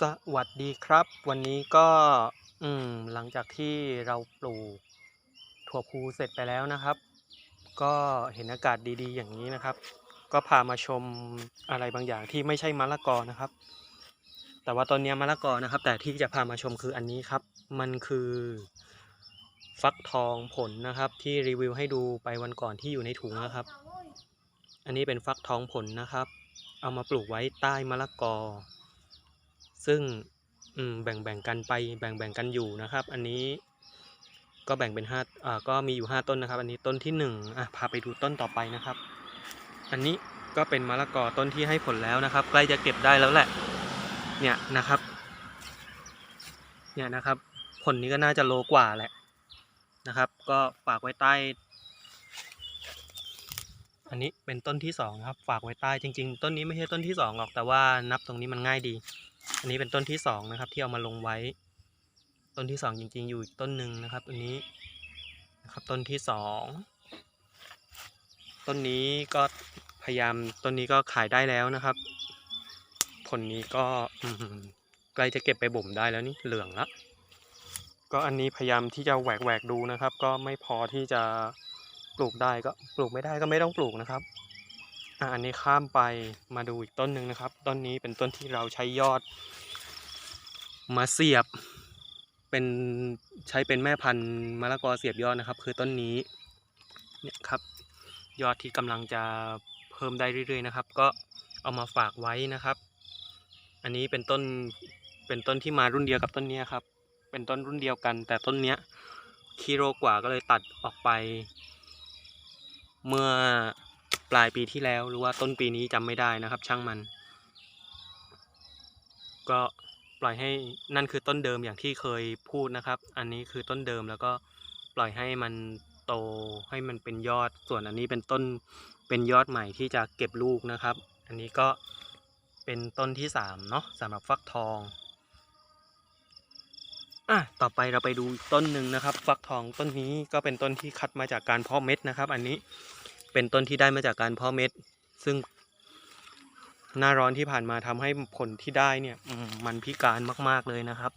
สวัสดีครับ วันนี้ก็อืมหลังจากที่เราปลูกถั่วพูเสร็จไปแล้วนะครับ ก็เห็นอากาศดีๆ อย่างนี้นะครับ ก็พามาชมอะไรบางอย่างที่ไม่ใช่มะละกอนะครับ แต่ว่าตอนนี้มะละกอนะครับ แต่ที่จะพามาชมคืออันนี้ครับ มันคือฟักทองผลนะครับ ที่รีวิวให้ดูไปวันก่อนที่อยู่ในถุงนะครับ อันนี้เป็นฟักทองผลนะครับ เอามาปลูกไว้ใต้มะละกอ ซึ่งแบ่งแบ่งกันไปแบ่งแบ่งกันอยู่นะครับ อันนี้ก็แบ่งเป็นห้าอ่าก็มีอยู่ห้าต้นนะครับ อันนี้ต้นที่หนึ่งอะพาไปดูต้นต่อไปนะครับ อันนี้ก็เป็นมะละกอต้นที่ให้ผลแล้วนะครับ ใกล้จะเก็บได้แล้วแหละ เนี่ยนะครับ เนี่ยนะครับ ผลนี้ก็น่าจะโลกว่าแหละนะครับ ก็ฝากไว้ใต้ อันนี้เป็นต้นที่สองนะครับ ฝากไว้ใต้จริง ๆ ต้นนี้ไม่ใช่ต้นที่สองหรอกแต่ว่านับตรงนี้มันง่ายดี อันนี้เป็นต้นที่สองนะครับ ที่เอามาลงไว้ ต้นที่สองจริง ๆ อยู่อีกต้นหนึ่งนะครับ อันนี้นะครับต้นที่สองต้นนี้ก็พยายามต้นนี้ก็ขายได้แล้วนะครับ ผลนี้ก็ใกล้จะเก็บไปบ่มได้แล้วนี่เหลืองล้วก็อันนี้พยายามที่จะแหวกแหวกๆดูนะครับ ก็ไม่พอที่จะปลูกได้ก็ปลูกไม่ได้ก็ไม่ต้องปลูกนะครับ อันนี้ข้ามไปมาดูอีกต้นหนึ่งนะครับ ต้นนี้เป็นต้นที่เราใช้ยอด มาเสียบ เป็นใช้เป็นแม่พันธุ์มะละกอเสียบยอดนะครับ คือต้นนี้เนี่ยครับ ยอดที่กำลังจะเพิ่มได้เรื่อยๆนะครับ ก็เอามาฝากไว้นะครับ อันนี้เป็นต้นเป็นต้นที่มารุ่นเดียวกับต้นนี้ครับ เป็นต้นรุ่นเดียวกัน แต่ต้นเนี้ยคีโรกว่าก็เลยตัดออกไป เมื่อ ปลายปีที่แล้วหรือว่าต้นปีนี้จำไม่ได้นะครับ ช่างมัน ก็ปล่อยให้นั่นคือต้นเดิมอย่างที่เคยพูดนะครับ อันนี้คือต้นเดิมแล้วก็ปล่อยให้มันโตให้มันเป็นยอดส่วนอันนี้เป็นต้นเป็นยอดใหม่ที่จะเก็บลูกนะครับ อันนี้ก็เป็นต้นที่สามเนาะสำหรับฟักทองอะต่อไปเราไปดูอีกต้นหนึ่งนะครับ ฟักทองต้นนี้ก็เป็นต้นที่คัดมาจากการเพาะเม็ดนะครับ อันนี้ เป็นต้นที่ได้มาจากการเพาะเม็ด ซึ่งหน้าร้อนที่ผ่านมาทำให้ผลที่ได้เนี่ยมมันพิการมากๆเลยนะครับ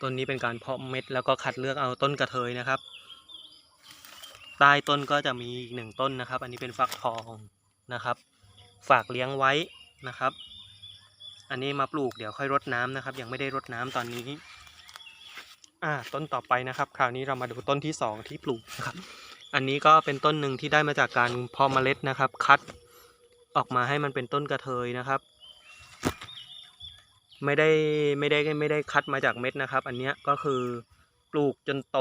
ต้นนี้เป็นการเพาะเม็ดแล้วก็คัดเลือกเอาต้นกระเทยนะครับ ใต้ต้นก็จะมีอีกหนึ่งต้นนะครับ อันนี้เป็นฟักทองนะครับ ฝากเลี้ยงไว้นะครับ อันนี้มาปลูกเดี๋ยวค่อยรดน้ำนะครับ ยังไม่ได้รดน้ำตอนนี้อ่าต้นต่อไปนะครับ คราวนี้เรามาดูต้นที่สองที่ปลูกนะครับ อันนี้ก็เป็นต้นหนึ่งที่ได้มาจากการเพาะเมล็ดนะครับ คัดออกมาให้มันเป็นต้นกระเทยนะครับ ไม่ได้ไม่ได้ไม่ได้คัดมาจากเม็ดนะครับ อันนี้ก็คือปลูกจนโต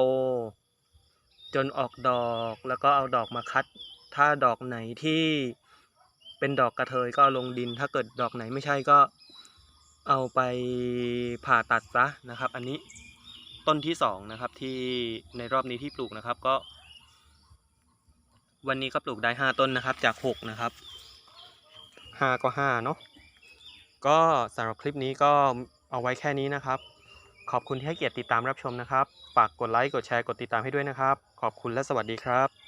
จนออกดอกแล้วก็เอาดอกมาคัด ถ้าดอกไหนที่เป็นดอกกระเทยก็ลงดิน ถ้าเกิดดอกไหนไม่ใช่ก็เอาไปผ่าตัดซะนะครับ อันนี้ต้นที่สองนะครับที่ในรอบนี้ที่ปลูกนะครับก็ วันนี้ก็ปลูกได้ห้าต้นนะครับจากหกนะครับห้าก็ห้าเนาะก็สำหรับคลิปนี้ก็เอาไว้แค่นี้นะครับ ขอบคุณที่ให้เกียรติติดตามรับชมนะครับ ฝากกดไลค์กดแชร์กดติดตามให้ด้วยนะครับ ขอบคุณและสวัสดีครับ